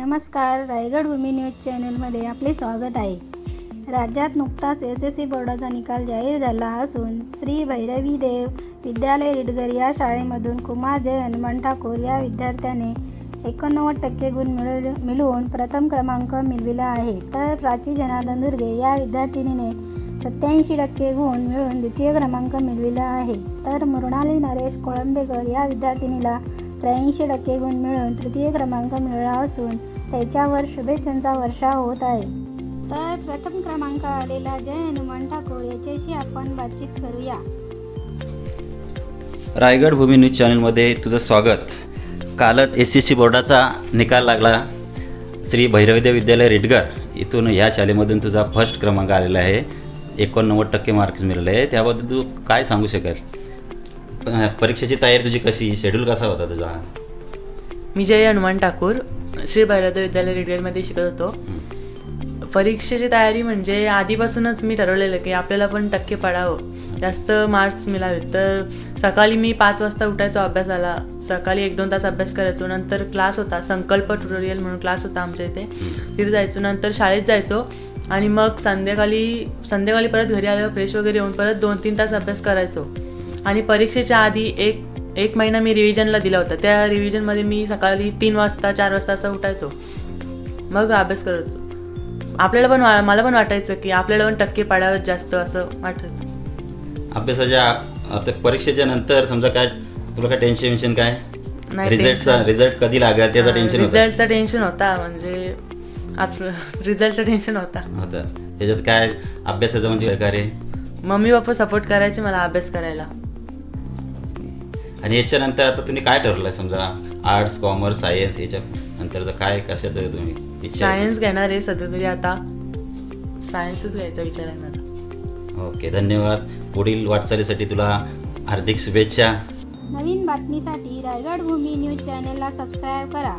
नमस्कार रायगड भूमी न्यूज चॅनलमध्ये आपले स्वागत आहे. राज्यात नुकताच एस एस सी बोर्डाचा निकाल जाहीर झाला असून श्री भैरवी देव विद्यालय रिडगर या शाळेमधून कुमार जय हनुमान ठाकूर या विद्यार्थ्याने एकोणनव्वद टक्के गुण मिळव मिळवून प्रथम क्रमांक मिळविला आहे. तर प्राची जनार्दन दुर्गे या विद्यार्थिनीने सत्याऐंशी टक्के गुण मिळवून द्वितीय क्रमांक मिळविला आहे. तर मृणाली नरेश कोळंबेकर या विद्यार्थिनीला त्र्याऐंशी टक्के गुण मिळवून तृतीय क्रमांक मिळाला असून त्याच्यावर शुभेच्छांचा वर्षा होत आहे. तर प्रथम क्रमांक आलेला जय हनुमान ठाकूर याच्याशी आपण बातचीत करूया. रायगड भूमी न्यूज चॅनलमध्ये तुझं स्वागत. कालच एस सी सी बोर्डाचा निकाल लागला. श्री भैरवदेव विद्यालय रेडगर इथून ह्या शाळेमधून तुझा फर्स्ट क्रमांक आलेला आहे. एकोणनव्वद टक्के मार्क्स मिळाले. आहे त्याबद्दल तू काय सांगू शकेल? परीक्षेची तयारी तुझी कशी? शेड्यूल कसा होता तुझा? मी जय हनुमान ठाकूर श्री भैरवदेव विद्यालय रेडगरमध्ये शिकत होतो. परीक्षेची तयारी म्हणजे आधीपासूनच मी ठरवलेलं की आपल्याला पण टक्के पडावं. जास्त मार्क्स मिळावेत. तर सकाळी मी पाच वाजता उठायचो अभ्यासाला सकाळी एक दोन तास अभ्यास करायचो. नंतर क्लास होता. संकल्प ट्युटोरियल म्हणून क्लास होता आमच्या इथे. तिथे जायचो. नंतर शाळेत जायचो. आणि मग संध्याकाळी संध्याकाळी परत घरी आल्यावर फ्रेश वगैरे येऊन परत दोन तीन तास अभ्यास करायचो. आणि परीक्षेच्या आधी एक एक महिना मी रिव्हिजनला दिला होता. त्या रिव्हिजनमध्ये मी सकाळी तीन वाजता चार वाजता असं उठायचो. मग अभ्यास करायचो. आपल्याला पण मला पण वाटायचं की आपल्याला पण टक्के पाडावेत जास्त असं वाटायचं. अभ्यासाच्या परीक्षेच्या नंतर समजा काय तुला काय टेन्शन वेन्शन काय? नाही, रिझल्टचा. रिझल्ट कधी लागेल त्याचा टेन्शन रिझल्टचा टेन्शन होता म्हणजे आपलं रिझल्टचा टेन्शन होता. होतं त्याच्यात काय अभ्यासाचं म्हणजे मम्मी पप्पा सपोर्ट करायचे मला अभ्यास करायला. आणि याच्यानंतर आता तुम्ही काय ठरवलं समजा आर्ट्स कॉमर्स सायन्स याच्या नंतरचं काय कशात तुम्ही इच्छा आहे? सायन्स घेणार आहे सध्या तरी आता. सायन्सच घ्यायचा विचार आहे मला ओके धन्यवाद. पुढील वाटचालीसाठी तुला हार्दिक शुभेच्छा. नवीन बातमीसाठी रायगड भूमी न्यूज चॅनलला सबस्क्राईब करा.